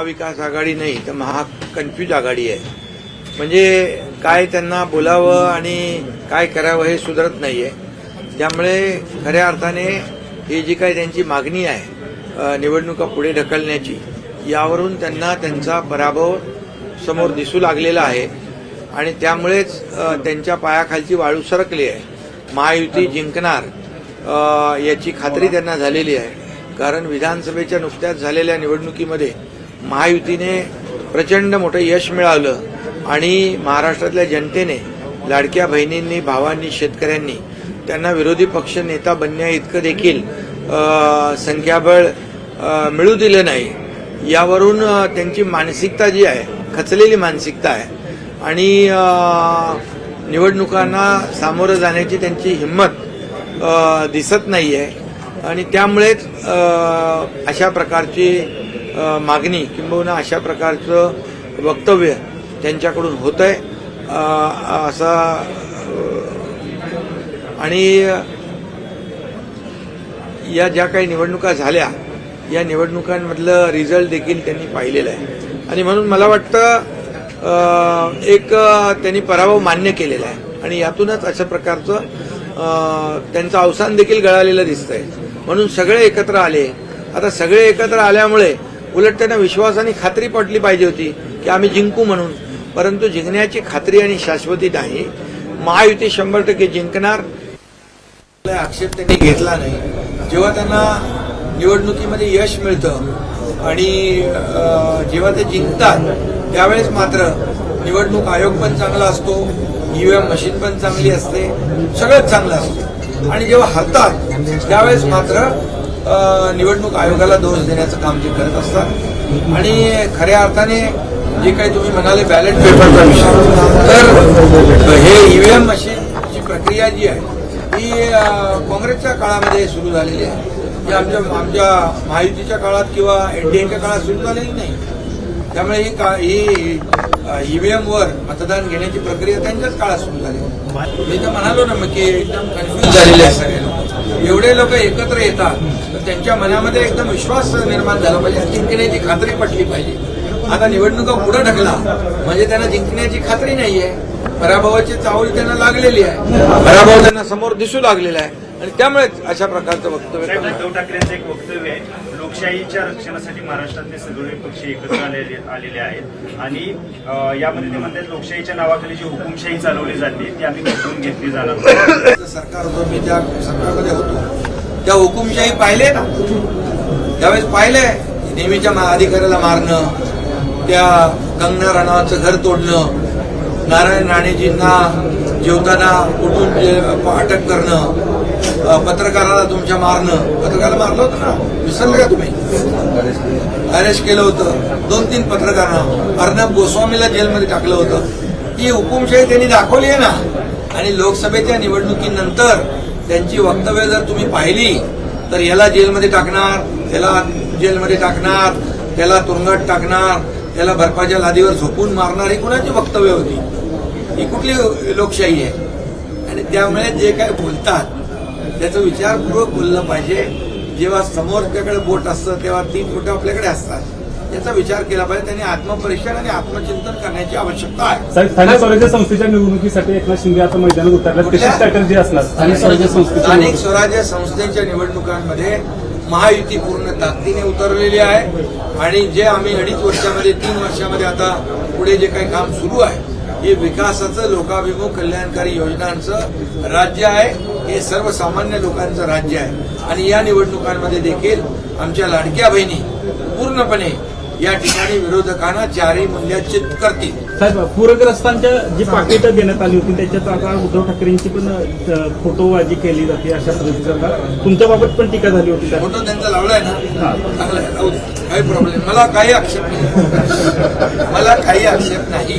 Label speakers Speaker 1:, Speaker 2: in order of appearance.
Speaker 1: महाविकास आघाडी नाही तर महाकन्फ्यूज आघाडी आहे. म्हणजे काय त्यांना बोलावं आणि काय करावं हे सुधरत नाही आहे त्यामुळे खऱ्या अर्थाने ही जी काही त्यांची मागणी आहे निवडणुका पुढे ढकलण्याची यावरून त्यांना त्यांचा पराभव समोर दिसू लागलेला आहे. आणि त्यामुळेच त्यांच्या पायाखालची वाळू सरकली आहे. महायुती जिंकणार याची खात्री त्यांना झालेली आहे. कारण विधानसभेच्या नुकत्याच झालेल्या निवडणुकीमध्ये महायुतीने प्रचंड मोठं यश मिळालं आणि महाराष्ट्रातल्या जनतेने लाडक्या बहिणींनी भावांनी शेतकऱ्यांनी त्यांना विरोधी पक्ष नेता बनण्या इतकं देखील संख्याबळ मिळू दिलं नाही. यावरून त्यांची मानसिकता जी आहे खचलेली मानसिकता आहे आणि निवडणुकांना सामोरं जाण्याची त्यांची हिंमत दिसत नाही आहे आणि त्यामुळेच अशा प्रकारची मागणी किंबहुना अशा प्रकारचं वक्तव्य त्यांच्याकडून होत आहे असा आणि या ज्या काही निवडणुका झाल्या या निवडणुकांमधलं रिझल्ट देखील त्यांनी पाहिलेलं आहे. आणि म्हणून मला वाटतं एक त्यांनी पराभव मान्य केलेला आहे. आणि यातूनच अशा प्रकारचं त्यांचं अवसान देखील गळालेलं दिसतंय. म्हणून सगळे एकत्र आले. आता सगळे एकत्र आल्यामुळे उलट त्यांना विश्वासाने खात्री पटली पाहिजे होती की आम्ही जिंकू म्हणून. परंतु जिंकण्याची खात्री आणि शाश्वती नाही. महायुती शंभर टक्के जिंकणार. आपला आक्षेप त्यांनी घेतला नाही. जेव्हा त्यांना निवडणुकीमध्ये यश मिळतं आणि जेव्हा ते जिंकतात त्यावेळेस मात्र निवडणूक आयोग पण चांगला असतो ईव्हीएम मशीन पण चांगली असते सगळंच चांगलं असतं. आणि जेव्हा हरतात त्यावेळेस मात्र निवडणूक आयोगाला दोष देण्याचं काम ते करत असतात. आणि खऱ्या अर्थाने जे काही तुम्ही म्हणाले बॅलेट पेपरचा विषय तर हे ईव्हीएम मशीनची प्रक्रिया जी आहे ती काँग्रेसच्या काळामध्ये सुरू झालेली आहे. जी आमच्या आमच्या महायुतीच्या काळात किंवा एनडीएच्या काळात सुरू झालेली नाही. त्यामुळे ही का ही ईव्हीएम वर मतदान घेण्याची प्रक्रिया त्यांच्याच काळात सुरू झाली. मी तर म्हणालो ना मग की एकदम कन्फ्युज झालेले आहे सगळे लोक. एवढे लोक एकत्र येतात तर त्यांच्या मनामध्ये एकदम विश्वास निर्माण झाला पाहिजे. जिंकण्याची खात्री पटली पाहिजे. आता निवडणुका पुढे ढकला. म्हणजे त्यांना जिंकण्याची खात्री नाहीये. पराभवाची चावल त्यांना लागलेली आहे. पराभव त्यांना समोर दिसू लागलेला आहे. आणि त्यामुळेच अशा प्रकारचं वक्तव्य.
Speaker 2: उद्धव ठाकरेंचं एक वक्तव्य आहे लोकशाहीच्या रक्षणासाठी महाराष्ट्रातले सगळे पक्ष एकत्र आलेले आलेले आहेत आणि यामध्ये ते म्हणतात लोकशाहीच्या नावाखाली जी हुकुमशाही चालवली जाते ती आम्ही बदलून घेतली जाणार.
Speaker 1: सरकार होतं मी त्या सरकारमध्ये होतो त्या हुकुमशाही पाहिले ना त्यावेळेस पाहिले नेहमीच्या मा- अधिकाऱ्याला मारणं त्या कंगना राणावचं घर तोडणं नारायण राणेजींना जेवताना उठून जे अटक करणं पत्रकाराला तुमच्या मारणं. पत्रकाराला मारलं होतं ना? विसरलं का तुम्ही? अरेस्ट केलं होतं. दोन तीन पत्रकारांना. अर्णब गोस्वामीला जेलमध्ये टाकलं होतं. ही हुकुमशाही त्यांनी दाखवली आहे ना? आणि लोकसभेच्या निवडणुकीनंतर त्यांची वक्तव्य जर तुम्ही पाहिली तर याला जेलमध्ये टाकणार त्याला जेलमध्ये टाकणार त्याला तुरुंगात टाकणार त्याला बर्फाच्या लादीवर झोपून मारणार ही कुणाची वक्तव्य होती? ही कुठली लोकशाही आहे? आणि त्यामुळे जे काय बोलतात त्याचं विचारपूर्वक बोललं पाहिजे. जेव्हा समोर त्याकडे बोट असतं तेव्हा तीन बोटं आपल्याकडे असतात. याचा विचार केला पाहिजे. त्यांनी आत्मपरीक्षण आणि आत्मचिंतन करण्याची आवश्यकता आहे.
Speaker 3: साहेब स्थानिक स्वराज्य संस्थेच्या निवडणुकीसाठी एकनाथ शिंदे आता मैदानात उतरल्यात. कशी? स्ट्रॅटर्जी असणार. स्थानिक स्वराज्य संस्थेच्या
Speaker 1: स्थानिक? स्वराज्य संस्थेच्या निवडणुकांमध्ये महायुती पूर्ण ताकदीने उतरलेली आहे. आणि जे आम्ही अडीच वर्षामध्ये तीन वर्षामध्ये आता पुढे जे काही काम सुरू आहे हे विकासाचं लोकाभिमुख कल्याणकारी योजनांचं राज्य आहे. हे सर्वसामान्य लोकांचं राज्य आहे. आणि या निवडणुकांमध्ये देखील आमच्या लाडक्या बहिणी पूर्णपणे या ठिकाणी विरोधकांना चारही मूल्याचित करतील.
Speaker 3: साहेब पूरग्रस्तांच्या जी पाकिटं देण्यात आली होती त्याच्यात आता उद्धव ठाकरेंची पण फोटोबाजी केली जाते अशा पद्धतीचा. आता तुमच्या बाबत पण टीका झाली होती
Speaker 1: फोटो त्यांचा लावलाय ना? चांगला. काही प्रॉब्लेम मला काही आक्षेप नाही. मला काही आक्षेप नाही.